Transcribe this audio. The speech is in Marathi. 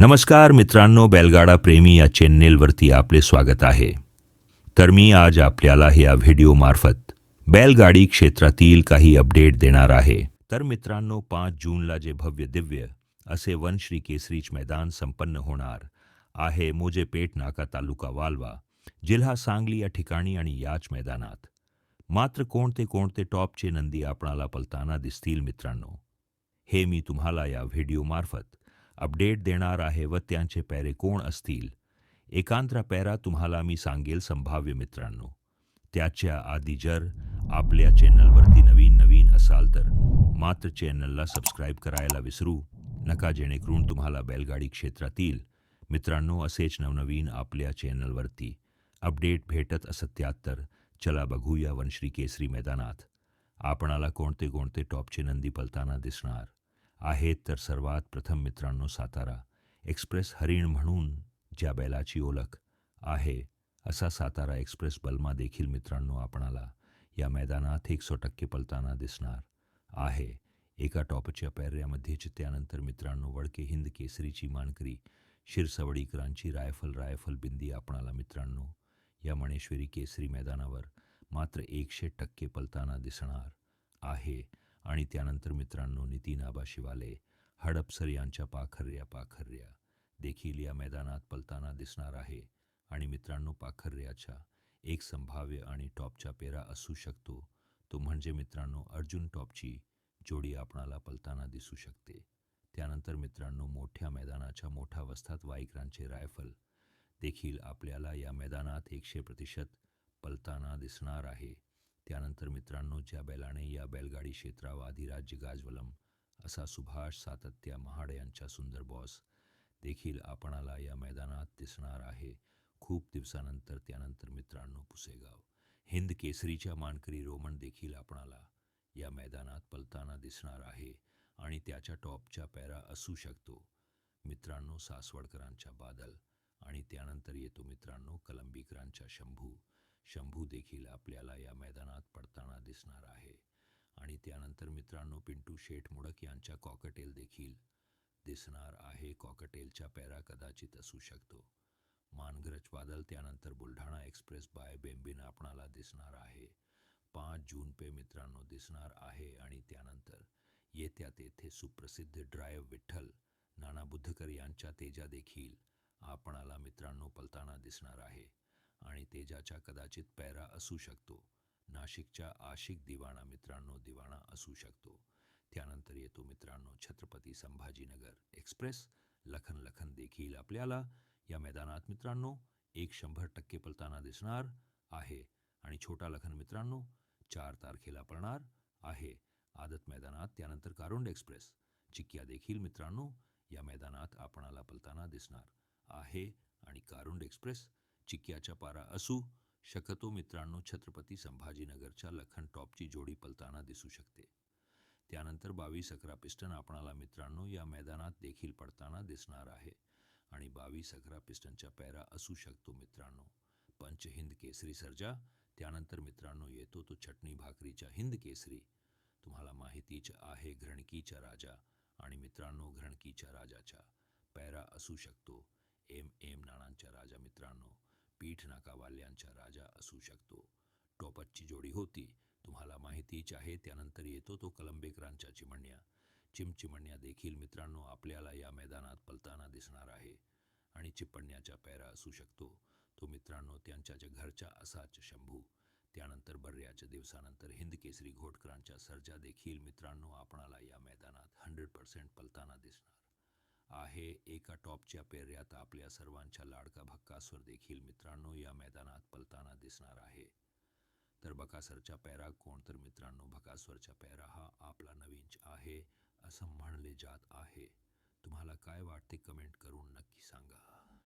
नमस्कार मित्रांनो बैलगाडा प्रेमी या चॅनेलवरती आपले स्वागत आहे. तर मी आज आपल्याला ह्या व्हिडिओमार्फत बैलगाडी क्षेत्रातील काही अपडेट देणार आहे. तर मित्रांनो पाच जूनला जे भव्य दिव्य असे वनश्री केसरीच मैदान संपन्न होणार आहे मोजेपेठ नाका तालुका वालवा जिल्हा सांगली या ठिकाणी आणि याच मैदानात. मात्र कोणते कोणते टॉपचे नंदी आपणाला पलताना दिसतील मित्रांनो हे मी तुम्हाला या व्हिडिओमार्फत अपडेट देणार आहे व त्यांचे पॅरे कोण असतील? एकांतरा पॅरा तुम्हाला मी सांगेल संभाव्य मित्रांनो. त्याच्या आधी जर आपल्या चॅनलवरती नवीन नवीन असाल तर मात्र चॅनलला सबस्क्राईब करायला विसरू नका जेणेकरून तुम्हाला बैलगाडी क्षेत्रातील मित्रांनो असेच नवनवीन आपल्या चॅनलवरती अपडेट भेटत असत त्यात तर चला बघूया वनश्री केसरी मैदानात. आपणाला कोणते कोणते टॉपचे नंदी पलताना दिसणार? आहेत तर सर्वात प्रथम मित्रांनो सातारा. एक्सप्रेस हरिण म्हणून ज्या बैलाची ओळख आहे असा सातारा एक्सप्रेस बलमा देखील मित्रांनो आपणाला या मैदानात एकशे टक्के पलताना दिसणार आहे. एका टॉपच्या पर्यामध्येच त्यानंतर मित्रांनो वडके हिंद केसरीची मानकरी शिरसवडीकरांची रायफल रायफल बिंदी आपणाला मित्रांनो या मणेश्वरी केसरी मैदानावर मात्र एकशे टक्के पलताना दिसणार आहे. आणि त्यानंतर मित्रांनो नितीन आबा शिवाले हडपसर यांच्या पाखर्या पाखर्या. देखील या मैदानात पलताना दिसणार आहे. आणि मित्रांनो पाखर्याच्या एक संभाव्य आणि टॉपचा पेरा असू शकतो. तो म्हणजे मित्रांनो अर्जुन टॉपची जोडी आपणाला पलताना दिसू शकते. त्यानंतर मित्रांनो मोठ्या मैदानाच्या मोठ्या अवस्थात वाईकरांचे रायफल. देखील आपल्याला या मैदानात एकशे प्रतिशत पलताना दिसणार आहे. त्यानंतर मित्रांनो ज्या बैलाने या बैलगाडी क्षेत्रावर अधिराज्य गाजवलम असा सुभाष सातत्या महाड यांच्या सुंदर बॉस देखील आपणाला या मैदानात दिसणार आहे. खूप दिवसानंतर त्यानंतर मित्रांनो पुसेगाव हिंद केसरीच्या मानकरी रोमन देखील आपणाला या मैदानात पलताना दिसणार आहे आणि त्याच्या टॉपच्या पॅरा असू शकतो. मित्रांनो सासवडकरांच्या बादल आणि त्यानंतर येतो मित्रांनो कलंबीकरांच्या शंभू. शंभू देखील आपल्याला या मैदानात पडताना दिसणार आहे. आणि त्यानंतर मित्रांनो पिंटू शेठ मुडक यांच्या कॉकटेल देखील दिसणार आहे. कॉकटेलच्या पॅरा कदाचित असू शकतो. मानगरज वादल त्यानंतर बुलढाणा एक्सप्रेस बाय बेंबिन आपणाला दिसणार आहे. पाच जून पे मित्रांनो दिसणार आहे. आणि त्यानंतर येत्या तेथे सुप्रसिद्ध ड्रायव्ह विठ्ठल नाना बुद्धकर यांच्या तेजा देखील आपणाला मित्रांनो पलताना दिसणार आहे. आणि तेजाच्या कदाचित पैरा असू शकतो. नाशिकच्या आशिक दिवाणा मित्रांनो दिवाणा असू शकतो. त्यानंतर येतो मित्रांनो छत्रपती संभाजीनगर एक्सप्रेस. लखन लखन देखील आपल्याला या मैदानात मित्रांनो एक शंभर टक्के पलताना दिसणार आहे. आणि छोटा लखन मित्रांनो चार तारखेला पळणार आहे. आदत मैदानात त्यानंतर कारुंड एक्सप्रेस. चिक्या देखील मित्रांनो या मैदानात आपणाला पलताना दिसणार आहे. आणि कारुंड एक्सप्रेस चिक्याच्या पारा असू शकतो मित्रांनो छत्रपती संभाजीनगरच्या लखन टॉपची जोडी पलताना दिसू शकते. त्यानंतर बावीस अकरा पिस्टन आपणाला मित्रांनो या मैदानात देखील पडताना दिसणार आहे. आणि बावीस अकरा पिस्टनच्या पॅरा असू शकतो मित्रांनो. पंच हिंद केसरी सर्जा त्यानंतर मित्रांनो येतो तो चटणी भाकरीच्या हिंद केसरी. तुम्हाला माहितीच आहे घरणकीच्या राजा आणि मित्रांनो घरणकीच्या राजाच्या पॅरा असू शकतो. एम एम नाणांच्या राजा मित्रांनो. पीठ नाकावाल्यांचा राजा असू शकतो. टोपतची जोडी होती. तुम्हाला माहितीच आहे त्यानंतर येतो तो कलंबेकरांच्या चिमण्या. चिमचिमण्या देखील मित्रांनो आपल्याला या मैदानात पलताना दिसणार आहे. आणि चिपण्याच्या पैरा असू शकतो. तो मित्रांनो त्यांच्या ज्या घरच्या असाच शंभू. त्यानंतर बर्याच्या दिवसानंतर हिंद केसरी घोटकरांच्या सर्जा देखील मित्रांनो आपणाला या मैदानात हंड्रेड पर्सेंट पलताना दिसणार. आहे. एका टॉपच्या पेर्यात आपल्या सर्वांच्या लाडका भक्कासवर देखील मित्रांनो या मैदानात पलताना दिसणार आहे. तर बकासरच्या पॅरा कोण? तर मित्रांनो भकासवरच्या पॅरा हा आपला नवीन आहे असं म्हणले जात आहे. तुम्हाला काय वाटते? कमेंट करून नक्की सांगा.